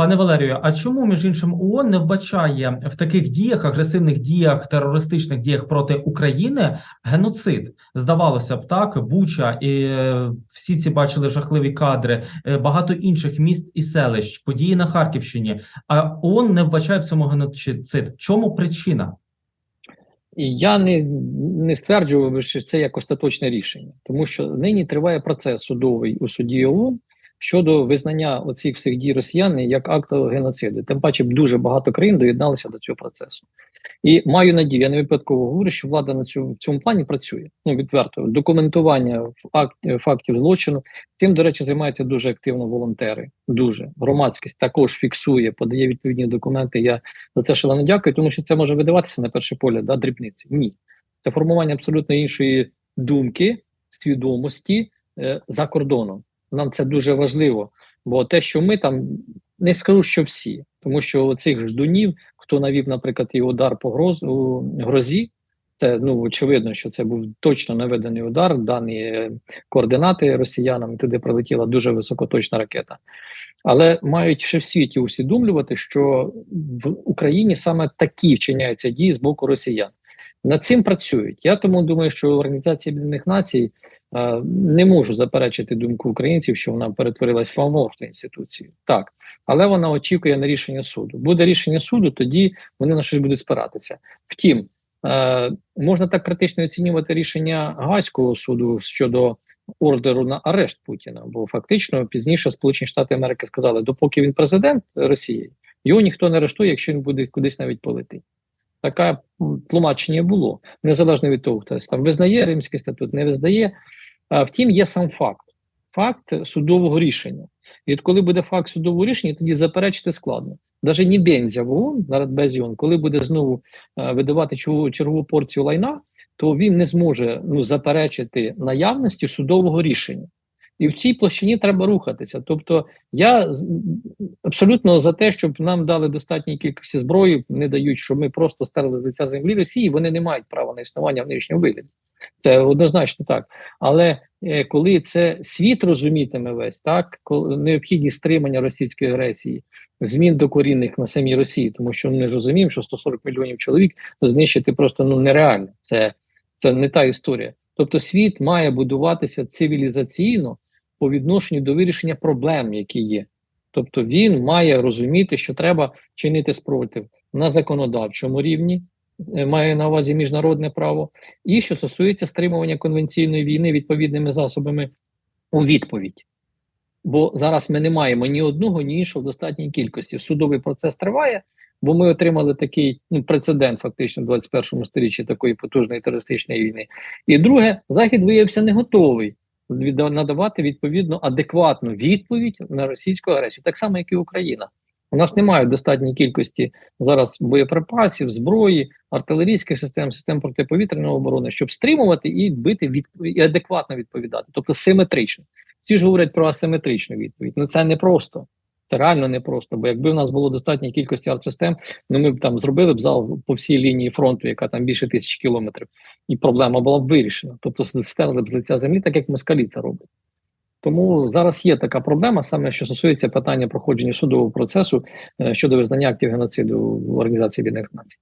Пане Валерію, а чому між іншим ООН не вбачає в таких діях, агресивних діях, терористичних діях проти України геноцид? Здавалося б, так Буча і е, всі ці бачили жахливі кадри, е, багато інших міст і селищ, події на Харківщині. А ООН не вбачає в цьому геноцид. В чому причина? Я не, не стверджував, що це як остаточне рішення, тому що нині триває процес судовий у суді ООН щодо визнання оцих всіх дій росіян як акту геноциду. Тим паче дуже багато країн доєдналися до цього процесу. І маю надію, я не випадково говорю, що влада на цьому в цьому плані працює. Ну відверто документування факт, фактів злочину. Тим, до речі, займаються дуже активно волонтери. Дуже громадськість також фіксує, подає відповідні документи. Я за це шалено дякую, тому що це може видаватися на перше поле да, дрібниці. Ні, це формування абсолютно іншої думки, свідомості е, за кордоном. Нам це дуже важливо, бо те, що ми там не скажу, що всі, тому що цих ждунів, хто навів, наприклад, і удар по грозу грозі, це ну очевидно, що це був точно наведений удар, дані е, координати росіянам. Туди прилетіла дуже високоточна ракета. Але мають ще в світі усвідомлювати, що в Україні саме такі вчиняються дії з боку росіян. Над цим працюють. Я тому думаю, що Організація Об'єднаних Націй не можу заперечити думку українців, що вона перетворилась в аморфну інституцію. Так, але вона очікує на рішення суду. Буде рішення суду, тоді вони на щось будуть спиратися. Втім, е, можна так критично оцінювати рішення Гаазького суду щодо ордеру на арешт Путіна, бо фактично пізніше Сполучені Штати Америки сказали, допоки він президент Росії, його ніхто не арештує, якщо він буде кудись навіть полетить. Таке тлумачення було незалежно від того, хто там визнає Римський статут, не визнає. А, втім, є сам факт, факт судового рішення. І от коли буде факт судового рішення, тоді заперечити складно. Навіть не Бензя в ООН, на Радбезі ООН, коли буде знову видавати чергову, чергову порцію лайна, то він не зможе ну, заперечити наявності судового рішення. І в цій площині треба рухатися. Тобто, я абсолютно за те, щоб нам дали достатній кількості зброї, не дають, щоб ми просто стерли з лиця землі Росії. Вони не мають права на існування в нинішньому вигляді. Це однозначно так. Але е, коли це світ розумітиме весь так, коли необхідність стримання російської агресії, змін докорінних на самій Росії, тому що ми розуміємо, що 140 мільйонів чоловік знищити просто ну нереально. Це, Це не та історія. Тобто, світ має будуватися цивілізаційно по відношенню до вирішення проблем, які є. Тобто він має розуміти, що треба чинити спротив на законодавчому рівні, е, має на увазі міжнародне право, і що стосується стримування конвенційної війни відповідними засобами у відповідь. Бо зараз ми не маємо ні одного, ні іншого в достатній кількості. Судовий процес триває, бо ми отримали такий ну, прецедент, фактично, в 21 сторіччі такої потужної терористичної війни. І друге, захід виявився не готовий надавати відповідно адекватну відповідь на російську агресію, так само, як і Україна. У нас немає достатньої кількості зараз боєприпасів, зброї, артилерійських систем, систем протиповітряної оборони, щоб стримувати і бити від і адекватно відповідати, тобто симетрично. Всі ж говорять про асиметричну відповідь. Ну це не просто. Це реально непросто, бо якби в нас було достатньо кількості артсистем, ну ми б там зробили б зал по всій лінії фронту, яка там більше тисячі кілометрів, і проблема була б вирішена. Тобто стерли б з лиця землі, так як москалі це роблять. Тому зараз є така проблема, саме що стосується питання проходження судового процесу е, щодо визнання актів геноциду в Організації Об'єднаних Націй.